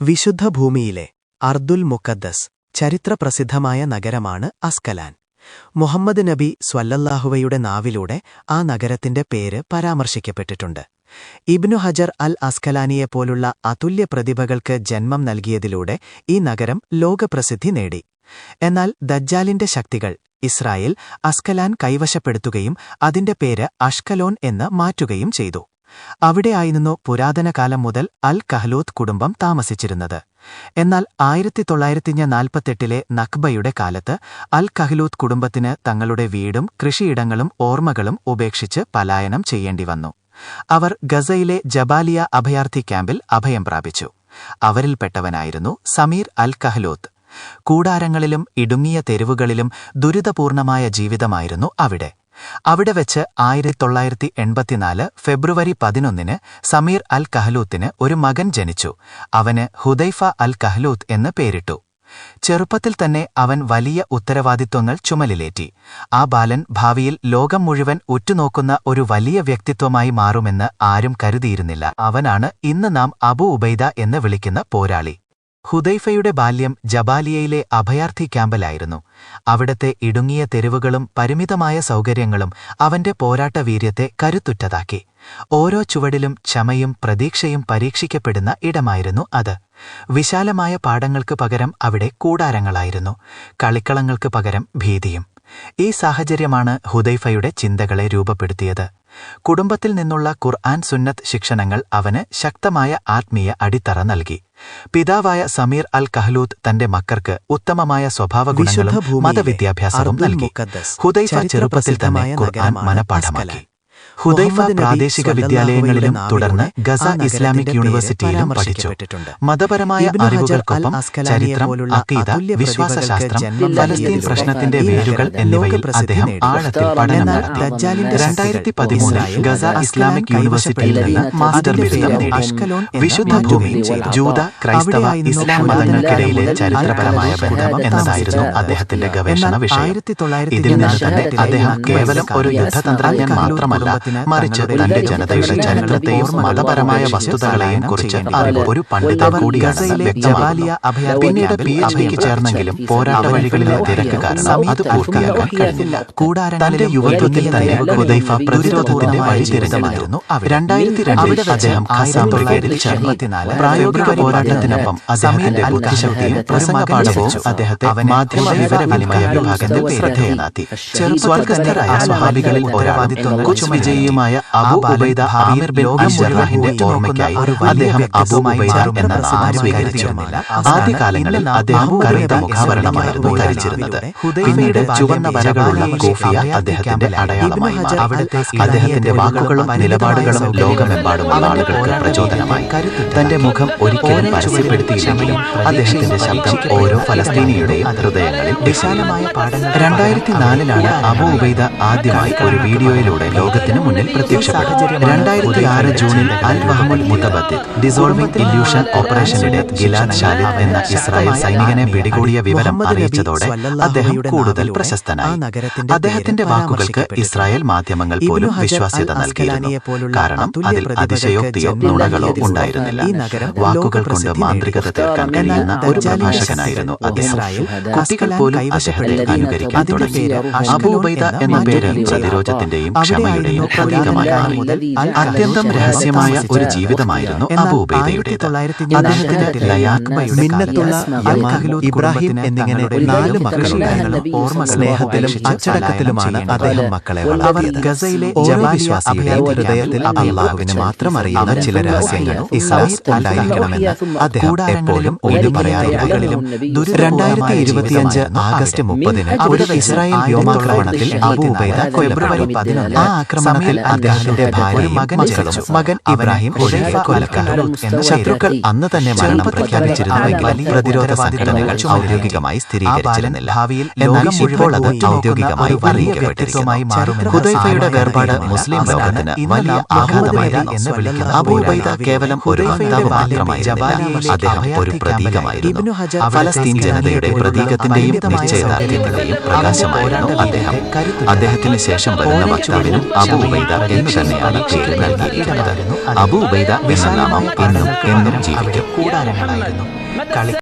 വിശുദ്ധ ഭൂമിയിലെ അർദുൽ മുക്കദ്ദസ് ചരിത്രപ്രസിദ്ധമായ നഗരമാണ് അസ്കലാൻ. മുഹമ്മദ് നബി സ്വല്ലല്ലാഹുവയുടെ നാവിലൂടെ ആ നഗരത്തിന്റെ പേര് പരാമർശിക്കപ്പെട്ടിട്ടുണ്ട്. ഇബ്നു ഹജർ അൽ അസ്കലാനിയെപ്പോലുള്ള അതുല്യ പ്രതിഭകൾക്ക് ജന്മം നൽകിയതിലൂടെ ഈ നഗരം ലോകപ്രസിദ്ധി നേടി. എന്നാൽ ദജ്ജാലിന്റെ ശക്തികൾ ഇസ്രായേൽ അസ്കലാൻ കൈവശപ്പെടുത്തുകയും അതിന്റെ പേര് അഷ്കലോൻ എന്ന് മാറ്റുകയും ചെയ്തു. അവിടെയായിരുന്നു പുരാതനകാലം മുതൽ അൽ കഹ്ലോത്ത് കുടുംബം താമസിച്ചിരുന്നത്. എന്നാൽ ആയിരത്തി തൊള്ളായിരത്തി നാൽപ്പത്തെട്ടിലെ നക്ബയുടെ കാലത്ത് അൽ കഹ്ലൂത്ത് കുടുംബത്തിന് തങ്ങളുടെ വീടും കൃഷിയിടങ്ങളും ഓർമ്മകളും ഉപേക്ഷിച്ച് പലായനം ചെയ്യേണ്ടി വന്നു അവർ ഗസയിലെ ജബാലിയ അഭയാർത്ഥി ക്യാമ്പിൽ അഭയം പ്രാപിച്ചു. അവരിൽപ്പെട്ടവനായിരുന്നു സമീർ അൽ കഹ്ലൂത്ത്. കൂടാരങ്ങളിലും ഇടുങ്ങിയ തെരുവുകളിലും ദുരിതപൂർണമായ ജീവിതമായിരുന്നു അവിടെ. അവിടെ വെച്ച് ആയിരത്തി തൊള്ളായിരത്തി എൺപത്തിനാല് ഫെബ്രുവരി പതിനൊന്നിന് സമീർ അൽ കഹ്ലൂത്തിന് ഒരു മകൻ ജനിച്ചു. അവന് ഹുദൈഫ അൽ കഹ്ലൂത്ത് എന്ന് പേരിട്ടു. ചെറുപ്പത്തിൽ തന്നെ അവൻ വലിയ ഉത്തരവാദിത്വങ്ങൾ ചുമലിലേറ്റി. ആ ബാലൻ ഭാവിയിൽ ലോകം മുഴുവൻ ഉറ്റുനോക്കുന്ന ഒരു വലിയ വ്യക്തിത്വമായി മാറുമെന്ന് ആരും കരുതിയിരുന്നില്ല. അവനാണ് ഇന്ന് നാം അബു ഉബൈദ എന്ന് വിളിക്കുന്ന പോരാളി. ഹുദൈഫയുടെ ബാല്യം ജബാലിയയിലെ അഭയാർത്ഥി ക്യാമ്പിലായിരുന്നു. അവിടത്തെ ഇടുങ്ങിയ തെരുവുകളും പരിമിതമായ സൗകര്യങ്ങളും അവന്റെ പോരാട്ട വീര്യത്തെ കരുത്തുറ്റതാക്കി. ഓരോ ചുവടിലും ക്ഷമയും പ്രതീക്ഷയും പരീക്ഷിക്കപ്പെടുന്ന ഇടമായിരുന്നു അത്. വിശാലമായ പാടങ്ങൾക്ക് പകരം അവിടെ കൂടാരങ്ങളായിരുന്നു. കളിക്കളങ്ങൾക്ക് പകരം ഭീതിയും. ഈ സാഹചര്യമാണ് ഹുദൈഫയുടെ ചിന്തകളെ രൂപപ്പെടുത്തിയത്. കുടുംബത്തിൽ നിന്നുള്ള ഖുർആൻ സുന്നത്ത് ശിക്ഷണങ്ങൾ അവന് ശക്തമായ ആത്മീയ അടിത്തറ നൽകി. പിതാവായ സമീർ അൽ കഹ്ലൂത്ത് തന്റെ മക്കൾക്ക് ഉത്തമമായ സ്വഭാവഗുണങ്ങളും മതവിദ്യാഭ്യാസവും നൽകി. ഹുദൈഫ ചെറുപ്പത്തിൽ തന്നെ ഖുർആൻ മനപാഠമാക്കി. ഹുദൈഫ പ്രാദേശിക വിദ്യാലയങ്ങളിലും തുടർന്ന് ഗസ ഇസ്ലാമിക് യൂണിവേഴ്സിറ്റിയിലും പഠിച്ചു. മതപരമായ അറിവുകൾക്കൊപ്പം ചരിത്രം അക്കീത വിശ്വാസശാസ്ത്രം ഫലസ്തീൻ പ്രശ്നത്തിന്റെ വേരുകൾ എന്നിവയിൽ അദ്ദേഹം ആഴത്തിൽ പഠനം നടത്തി. രണ്ടായിരത്തി പതിമൂന്നിൽ ഗസ ഇസ്ലാമിക് യൂണിവേഴ്സിറ്റിയിൽ നിന്ന് മാസ്റ്റർ ബിരുദം നേടി. വിശുദ്ധ ഭൂമി ജൂത ക്രൈസ്തവ ഇസ്ലാം മതങ്ങൾക്കിടയിലെ ചരിത്രപരമായ ബന്ധം എന്നതായിരുന്നു അദ്ദേഹത്തിന്റെ ഗവേഷണ വിഷയം. ഇതിൽ നിന്ന് തന്നെ അദ്ദേഹം കേവലം ഒരു യുദ്ധതന്ത്രജ്ഞൻ മാത്രമല്ല മറിച്ച് തന്റെ ജനതയുടെ ചരിത്രത്തെയും മതപരമായ വസ്തുതകളെയും കുറിച്ച് അറിവ് ഒരു പണ്ഡിത കൂടിയാണ് വ്യക്തമാക്കിയ പിന്നീട് പി എച്ച് ഡിക്ക് ചേർന്നെങ്കിലും പോരാട്ട വഴികളിലെ തിരക്ക് കാരണം അത് പൂർത്തിയാക്കാൻ കഴിഞ്ഞില്ല കൂടാതെ തന്റെ യുവത്വത്തിൽ തന്നെ ഹുദൈഫ പ്രതിരോധത്തിന്റെ വഴി അവർ രണ്ടായിരത്തി രണ്ടിൽ അദ്ദേഹം ആസാം ബ്രിഗേഡിൽ ചേർന്നു പ്രായോഗിക പോരാട്ടത്തിനൊപ്പം അദ്ദേഹത്തിന്റെ ബുദ്ധിശക്തിയും പ്രസംഗപാഠവും അദ്ദേഹത്തെ മാധ്യമ വിവര വിനിമയ വിഭാഗത്തിൽ ശ്രദ്ധേയനാക്കി ചെറുസ്വർഗസ്ഥരായ സ്വഹാബികളിൽ ഒരാളാദിത്വം വിജയിയുമായ അബു ഉബൈദ ആമിർ ബിൻ അബ്ദുറഹിന്റെ ഓർമ്മയ്ക്കായി അദ്ദേഹം അബു ഉബൈദ എന്ന നാമം സ്വീകരിച്ചു ആദ്യകാലങ്ങളിൽ അദ്ദേഹം കറുത്ത മുഖാവരണമായിരുന്നു ധരിച്ചിരുന്നത്. പിന്നീട് ചുവന്ന വരകളുള്ള കോഫിയ അദ്ദേഹത്തിന്റെ അടയാളമായി അവിടുത്തെ അദ്ദേഹത്തിന്റെ വാക്കുകളും നിലപാടുകളും ലോകമെമ്പാടുമുള്ള ആളുകൾക്ക് പ്രചോദനമായി. തന്റെ മുഖം ഒരിക്കലും പരസ്യപ്പെടുത്തിയില്ലെങ്കിലും അദ്ദേഹത്തിന്റെ ശബ്ദം ഓരോ ഫലസ്തീനിയുടെയും ഹൃദയങ്ങളിൽ വിശാലമായ പാഠങ്ങൾ. രണ്ടായിരത്തി നാലിലാണ് അബു ഉബൈദ ആദ്യമായി ഒരു വീഡിയോയിലൂടെ ലോകത്തിന് മുന്നിൽ പ്രത്യക്ഷപ്പെട്ടു. രണ്ടായിരത്തി ആറ് ജൂണിൽ അൽ മഹമ്മദ് മുത്തബത്തിൽ ഡിസോൾവിംഗ് ഇല്യൂഷൻ ഓപ്പറേഷനിടെ ഗിലാദ് ഷാലിദ് എന്ന ഇസ്രായേൽ സൈനികനെ പിടികൂടിയ വിവരം അറിയിച്ചതോടെ അദ്ദേഹം കൂടുതൽ പ്രശസ്തനായി. അദ്ദേഹത്തിന്റെ വാക്കുകൾക്ക് ഇസ്രായേൽ മാധ്യമങ്ങൾ പോലും വിശ്വാസ്യത നൽകിയിരുന്നു. കാരണം അതിൽ അതിശയോക്തിയോ നുണകളോ ഉണ്ടായിരുന്നില്ല. വാക്കുകൾ കൊണ്ട് മാന്ത്രികത തീർക്കാൻ കഴിയുന്ന ഒരു പ്രഭാഷകനായിരുന്നു അദ്ദേഹം. കുട്ടികൾ പോലും അദ്ദേഹത്തെ അനുകരിക്കാൻ തുടങ്ങി അബൂബൈദ എന്ന പേര് പ്രതിരോധത്തിന്റെയും ക്ഷമയുടെയും പ്രതീകമായി മുതൽ അത്യന്തം രഹസ്യമായ ഒരു ജീവിതമായിരുന്നു അബൂബൈദയുടേത് അദ്ദേഹത്തിന് മിന്നത്തുള്ള ഇബ്രാഹിം എന്നിങ്ങനെ നാല് മക്കളുണ്ടായിരുന്നു ഓർമ്മ സ്നേഹത്തിലും അച്ചടക്കത്തിലുമാണ് അദ്ദേഹം മക്കളെ വളർത്തിയത് ഗസയിലെ ജവാലിയ ഹൃദയത്തിൽ അള്ളാഹുവിന് മാത്രം അറിയുന്ന ചില രഹസ്യങ്ങൾ ഇസ്ലാം ഉണ്ടായിരിക്കണമെന്ന് അദ്ദേഹം എപ്പോഴും ഊന്നി പറയാറുകളിലും രണ്ടായിരത്തി ഇരുപത്തിയഞ്ച് ആഗസ്റ്റ് മുപ്പതിന് അവിടെ ഇസ്രായേൽ വ്യോമാക്രമണത്തിൽ അബൂബൈദ ഫെബ്രുവരി പതിനൊന്ന് ആ ആക്രമണത്തിൽ അദ്ദേഹത്തിന്റെ ഭാര്യ മകൻ ജനിച്ചു. മകൻ ഇബ്രാഹിം കൊലക്കാരൻ ശത്രുക്കൾ അന്ന് തന്നെ മരണം പ്രഖ്യാപിച്ചിരുന്നുവെങ്കിലും പ്രതിരോധ സംഘടനകൾ ഔദ്യോഗികമായി സ്ഥിരീകരിച്ചിരുന്നില്ല. ഭാവിയിൽ എന്നാൽ ഇപ്പോൾ അത് ഔദ്യോഗികമായി അറിയിക്കപ്പെട്ടിരിക്കുന്നു ഹുദൈഫയുടെ വേർപാട് മുസ്ലിം ലോകത്തിന് വലിയ ആഘാതമായിരുന്നു എന്ന് വിളിക്കുന്നു അബൂബൈദ കേവലം ഒരു വക്താവ് മാത്രമായിരുന്നില്ല. അദ്ദേഹം ഒരു പ്രതീകമായിരുന്നു. ഫലസ്തീൻ ജനതയുടെ പ്രതീകത്തിന്റെയും നിശ്ചയദാർഢ്യത്തിന്റെയും പ്രകാശമായിരുന്നു അദ്ദേഹം. അദ്ദേഹത്തിന് ശേഷം വരുന്ന വക്താവിനും അബൂ ഉബൈദ എന്ന് തന്നെയാണ് പേര് നൽകിയിരിക്കുന്നത് അബൂബൈദ എന്ന നാമം എന്നും എന്നും ജീവിക്കും. കൂടാരങ്ങളായിരുന്നു. കളി